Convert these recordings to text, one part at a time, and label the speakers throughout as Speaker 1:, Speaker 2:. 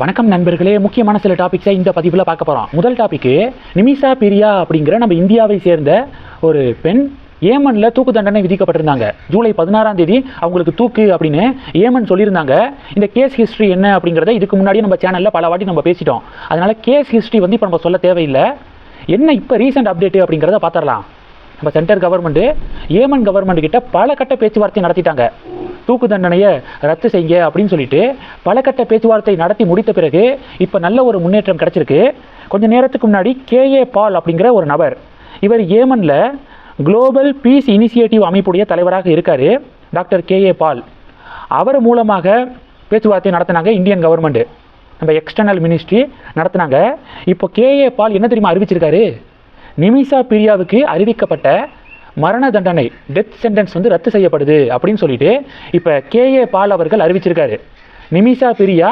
Speaker 1: வணக்கம் நண்பர்களே. முக்கியமான சில டாபிக்ஸை இந்த பதிவில் பார்க்க போகிறோம் முதல் டாபிக்கு நிமிஷா பிரியா அப்படிங்கிற நம்ம இந்தியாவை சேர்ந்த ஒரு பெண் ஏமனில் தூக்கு தண்டனை விதிக்கப்பட்டிருந்தாங்க. ஜூலை பதினாறாம் தேதி அவங்களுக்கு தூக்கு அப்படின்னு ஏமன் சொல்லியிருந்தாங்க. இந்த கேஸ் ஹிஸ்ட்ரி என்ன அப்படிங்கிறத இதுக்கு முன்னாடி நம்ம சேனலில் பல வாட்டி நம்ம பேசிட்டோம். அதனால் கேஸ் ஹிஸ்ட்ரி வந்து இப்போ நம்ம சொல்ல தேவையில்லை. என்ன இப்போ ரீசெண்ட் அப்டேட்டு அப்படிங்கிறத பார்த்துடலாம். நம்ம சென்ட்ரல் கவர்மெண்ட்டு ஏமன் கவர்மெண்ட் கிட்ட பல கட்ட பேச்சுவார்த்தை நடத்திட்டாங்க. தூக்கு தண்டனையை ரத்து செய்ய அப்படின்னு சொல்லிட்டு பலகட்ட பேச்சுவார்த்தை நடத்தி முடித்த பிறகு இப்போ நல்ல ஒரு முன்னேற்றம் கிடைச்சிருக்கு. கொஞ்ச நேரத்துக்கு முன்னாடி கேஏ பால் அப்படிங்கிற ஒரு நபர். இவர் ஏமனில் குளோபல் பீஸ் இனிஷியேட்டிவ் அமைப்புடைய தலைவராக இருக்கார் டாக்டர் கேஏ பால். அவர் மூலமாக பேச்சுவார்த்தை நடத்தினாங்க இந்தியன் கவர்மெண்ட். நம்ம எக்ஸ்டர்னல் மினிஸ்ட்ரி நடத்தினாங்க. இப்போ கேஏ பால் என்ன தெரியுமா அறிவிச்சிருக்காரு? நிமிஷா பிரியாவுக்கு அறிவிக்கப்பட்ட மரண தண்டனை டெத் சென்டென்ஸ் வந்து ரத்து செய்யப்படுது அப்படின்னு சொல்லிட்டு இப்போ கேஏ பால் அவர்கள் அறிவிச்சிருக்காரு. நிமிஷா பிரியா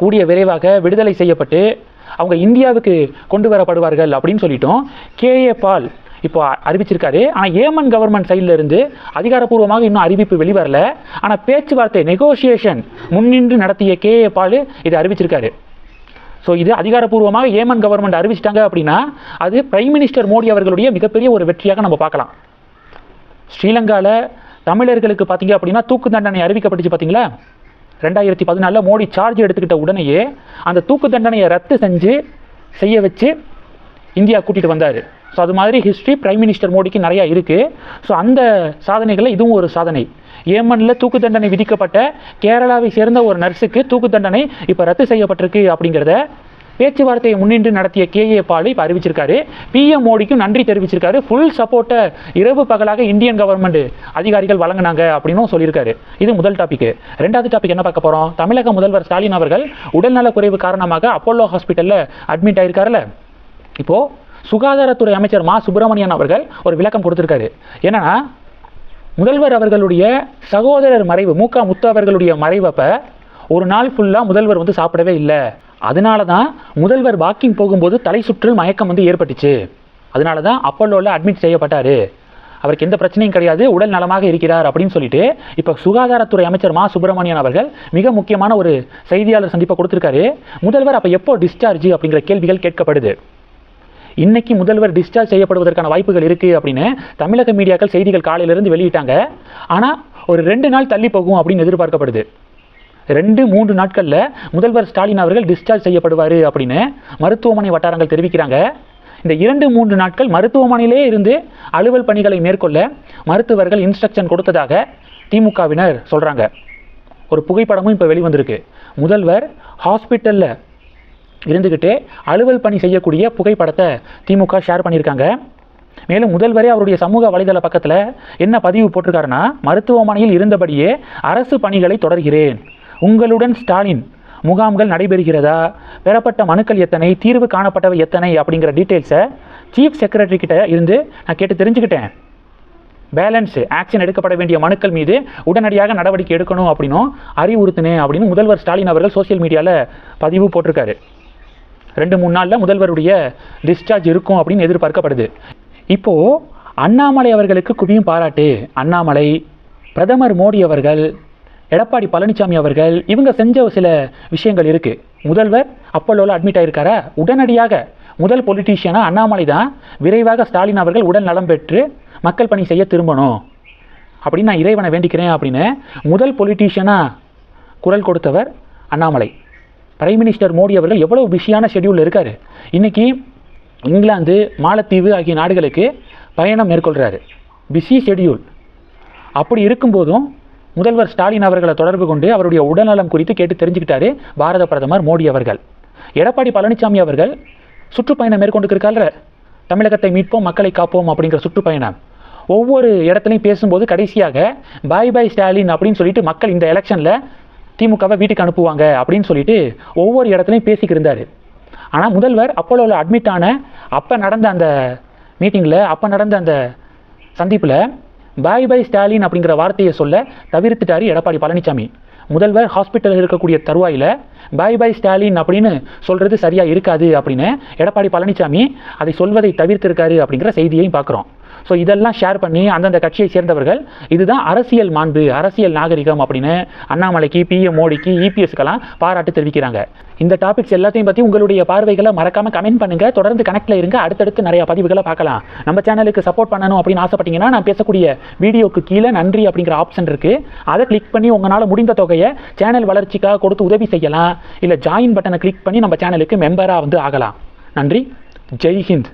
Speaker 1: கூடிய விரைவாக விடுதலை செய்யப்பட்டு அவங்க இந்தியாவுக்கு கொண்டு வரப்படுவார்கள் அப்படின்னு சொல்லிட்டோம். கேஏ பால் இப்போ அறிவிச்சிருக்காரு. ஆனால் ஏமன் கவர்மெண்ட் சைடில் இருந்து அதிகாரப்பூர்வமாக இன்னும் அறிவிப்பு வெளிவரல. ஆனால் பேச்சுவார்த்தை நெகோசியேஷன் முன்னின்று நடத்திய கேஏ பால் இதை அறிவிச்சிருக்காரு. ஸோ இது அதிகாரப்பூர்வமாக ஏமன் கவர்மெண்ட் அறிவிச்சிட்டாங்க அப்படின்னா அது பிரைம் மினிஸ்டர் மோடி அவர்களுடைய மிகப்பெரிய ஒரு வெற்றியாக நம்ம பார்க்கலாம். ஸ்ரீலங்காவில் தமிழர்களுக்கு பார்த்தீங்க அப்படின்னா தூக்கு தண்டனை அறிவிக்கப்பட்டுச்சு பார்த்தீங்களா? ரெண்டாயிரத்தி பதினாலில் மோடி சார்ஜ் எடுத்துக்கிட்ட உடனேயே அந்த தூக்கு தண்டனையை ரத்து செஞ்சு செய்ய வச்சு இந்தியா கூட்டிகிட்டு வந்தார். ஸோ அது மாதிரி ஹிஸ்ட்ரி பிரைம் மினிஸ்டர் மோடிக்கு நிறையா இருக்குது ஸோ அந்த சாதனைகளில் இதுவும் ஒரு சாதனை. ஏமனில் தூக்கு தண்டனை விதிக்கப்பட்ட கேரளாவை சேர்ந்த ஒரு நர்ஸுக்கு தூக்கு தண்டனை இப்போ ரத்து செய்யப்பட்டிருக்கு அப்படிங்கிறத பேச்சுவார்த்தையை முன்னின்று நடத்திய கேஏ பால் இப்போ அறிவிச்சிருக்காரு. பிஎம் மோடிக்கும் நன்றி தெரிவிச்சிருக்காரு. ஃபுல் சப்போர்ட்டை இரவு பகலாக இந்தியன் கவர்மெண்ட் அதிகாரிகள் வழங்கினாங்க அப்படின்னும் சொல்லியிருக்காரு. இது முதல் டாபிக் ரெண்டாவது டாபிக் என்ன பார்க்க போகிறோம் தமிழக முதல்வர் ஸ்டாலின் அவர்கள் உடல்நலக் குறைவு காரணமாக அப்போலோ ஹாஸ்பிட்டலில் அட்மிட் ஆயிருக்காருல்ல? இப்போது சுகாதாரத்துறை அமைச்சர் மா. சுப்பிரமணியன் அவர்கள் ஒரு விளக்கம் கொடுத்துருக்காரு. என்னென்னா முதல்வர் அவர்களுடைய சகோதரர் மறைவு மூகா முத்து அவர்களுடைய மறைவப்போ ஒரு நாள் ஃபுல்லாக முதல்வர் வந்து சாப்பிடவே இல்லை. அதனால தான் முதல்வர் வாக்கிங் போகும்போது தலை சுற்றில் மயக்கம் வந்து ஏற்பட்டுச்சு. அதனால தான் அப்பல்லோவில் அட்மிட் செய்யப்பட்டார். அவருக்கு எந்த பிரச்சனையும் கிடையாது உடல் நலமாக இருக்கிறார் அப்படின்னு சொல்லிட்டு இப்போ சுகாதாரத்துறை அமைச்சர் மா. சுப்பிரமணியன் அவர்கள் மிக முக்கியமான ஒரு செய்தியாளர் சந்திப்பை கொடுத்துருக்காரு. முதல்வர் அப்போ எப்போ டிஸ்சார்ஜ் அப்படிங்கிற கேள்விகள் கேட்கப்படுது. இன்னைக்கு முதல்வர் டிஸ்சார்ஜ் செய்யப்படுவதற்கான வாய்ப்புகள் இருக்குது அப்படின்னு தமிழக மீடியாக்கள் செய்திகள் காலையிலிருந்து வெளியிட்டாங்க. ஆனால் ஒரு ரெண்டு நாள் தள்ளி போகும் அப்படின்னு எதிர்பார்க்கப்படுது. ரெண்டு மூன்று நாட்களில் முதல்வர் ஸ்டாலின் அவர்கள் டிஸ்சார்ஜ் செய்யப்படுவார் அப்படின்னு மருத்துவமனை வட்டாரங்கள் தெரிவிக்கிறாங்க. இந்த இரண்டு மூன்று நாட்கள் மருத்துவமனையிலே இருந்து அலுவல் பணிகளை மேற்கொள்ள மருத்துவர்கள் இன்ஸ்ட்ரக்ஷன் கொடுத்ததாக திமுகவினர் சொல்கிறாங்க ஒரு புகைப்படமும் இப்போ வெளிவந்திருக்கு. முதல்வர் ஹாஸ்பிட்டலில் இருந்துக்கிட்டே அலுவல் பணி செய்யக்கூடிய புகைப்படத்தை திமுக ஷேர் பண்ணியிருக்காங்க. மேலும் முதல்வரே அவருடைய சமூக வலைதள பக்கத்தில் என்ன பதிவு போட்டிருக்காருன்னா மருத்துவமனையில் இருந்தபடியே அரசு பணிகளை தொடர்கிறேன். உங்களுடன் ஸ்டாலின் முகாம்கள் நடைபெறுகிறதா? பெறப்பட்ட மனுக்கள் எத்தனை? தீர்வு காணப்பட்டவை எத்தனை? அப்படிங்கிற டீட்டெயில்ஸை சீஃப் செக்ரட்டரி கிட்ட இருந்து நான் கேட்டு தெரிஞ்சுக்கிட்டேன். பேலன்ஸ் ஆக்ஷன் எடுக்கப்பட வேண்டிய மனுக்கள் மீது உடனடியாக நடவடிக்கை எடுக்கணும் அப்படின்னும் அறிவுறுத்தினேன் அப்படின்னு முதல்வர் ஸ்டாலின் அவர்கள் சோஷியல் மீடியாவில் பதிவு போட்டிருக்காரு. ரெண்டு மூணு நாளில் முதல்வருடைய டிஸ்சார்ஜ் இருக்கும் அப்படின்னு எதிர்பார்க்கப்படுது. இப்போது அண்ணாமலை அவர்களுக்கு குவியும் பாராட்டு. அண்ணாமலை பிரதமர் மோடி அவர்கள் எடப்பாடி பழனிசாமி அவர்கள் இவங்க செஞ்ச சில விஷயங்கள் இருக்குது முதல்வர் அப்பல்லோவில் அட்மிட் ஆகியிருக்காரா உடனடியாக முதல் பொலிட்டீஷியனாக அண்ணாமலை தான் விரைவாக ஸ்டாலின் அவர்கள் உடல் நலம் பெற்று மக்கள் பணி செய்ய திரும்பணும். அப்படின்னு நான் இறைவனை வேண்டிக்கிறேன் அப்படின்னு முதல் பொலிட்டீஷியனாக குரல் கொடுத்தவர் அண்ணாமலை. பிரைம் மினிஸ்டர் மோடி அவர்கள் எவ்வளோ பிஸியான ஷெடியூலில் இருக்கார்? இன்றைக்கி இங்கிலாந்து மாலத்தீவு ஆகிய நாடுகளுக்கு பயணம் மேற்கொள்கிறாரு பிஸி ஷெட்யூல் அப்படி இருக்கும்போதும் முதல்வர் ஸ்டாலின் அவர்களை தொடர்பு கொண்டு அவருடைய உடல்நலம் குறித்து கேட்டு தெரிஞ்சுக்கிட்டாரு பாரத பிரதமர் மோடி அவர்கள். எடப்பாடி பழனிசாமி அவர்கள் சுற்றுப்பயணம் மேற்கொண்டு தமிழகத்தை மீட்போம் மக்களை காப்போம் அப்படிங்கிற சுற்றுப்பயணம். ஒவ்வொரு இடத்துலையும் பேசும்போது கடைசியாக பாய் பாய் ஸ்டாலின் அப்படின்னு சொல்லிட்டு மக்கள் இந்த எலெக்ஷனில் திமுகவை வீட்டுக்கு அனுப்புவாங்க அப்படின்னு சொல்லிட்டு ஒவ்வொரு இடத்துலையும் பேசிக்கிட்டு இருந்தார். ஆனால் முதல்வர் அப்போலோவில் அட்மிட் ஆன அப்போ நடந்த அந்த மீட்டிங்கில் அப்போ நடந்த அந்த சந்திப்பில் பாய் பாய் ஸ்டாலின் அப்படிங்கிற வார்த்தையை சொல்ல தவிர்த்துட்டார் எடப்பாடி பழனிசாமி முதல்வர் ஹாஸ்பிட்டலில் இருக்கக்கூடிய தருவாயில் பாய் பாய் ஸ்டாலின் அப்படின்னு சொல்கிறது சரியாக இருக்காது அப்படின்னு எடப்பாடி பழனிசாமி அதை சொல்வதை தவிர்த்திருக்காரு அப்படிங்கிற செய்தியையும் பார்க்குறோம். ஸோ இதெல்லாம் ஷேர் பண்ணி அந்தந்த கட்சியை சேர்ந்தவர்கள் இதுதான் அரசியல் மாண்பு அரசியல் நாகரிகம் அப்படின்னு அண்ணாமலைக்கு பிஎம் மோடிக்கு இபிஎஸ்க்கெல்லாம் பாராட்டு தெரிவிக்கிறாங்க. இந்த டாபிக்ஸ் எல்லாத்தையும் பற்றி உங்களுடைய பார்வைகளை மறக்காமல் கமெண்ட் பண்ணுங்கள் தொடர்ந்து கனெக்டில் இருங்க. அடுத்தடுத்து நிறைய பதிவுகளை பார்க்கலாம். நம்ம சேனலுக்கு சப்போர்ட் பண்ணணும் அப்படின்னு ஆசைப்பட்டீங்கன்னா நான் பேசக்கூடிய வீடியோக்கு கீழே நன்றி அப்படிங்கிற ஆப்ஷன் இருக்குது அதை கிளிக் பண்ணி உங்களால் முடிந்த தொகையை சேனல் வளர்ச்சிக்காக கொடுத்து உதவி செய்யலாம். இல்லை ஜாயின் பட்டனை கிளிக் பண்ணி நம்ம சேனலுக்கு மெம்பராக வந்து ஆகலாம். நன்றி. ஜெய் ஹிந்த்.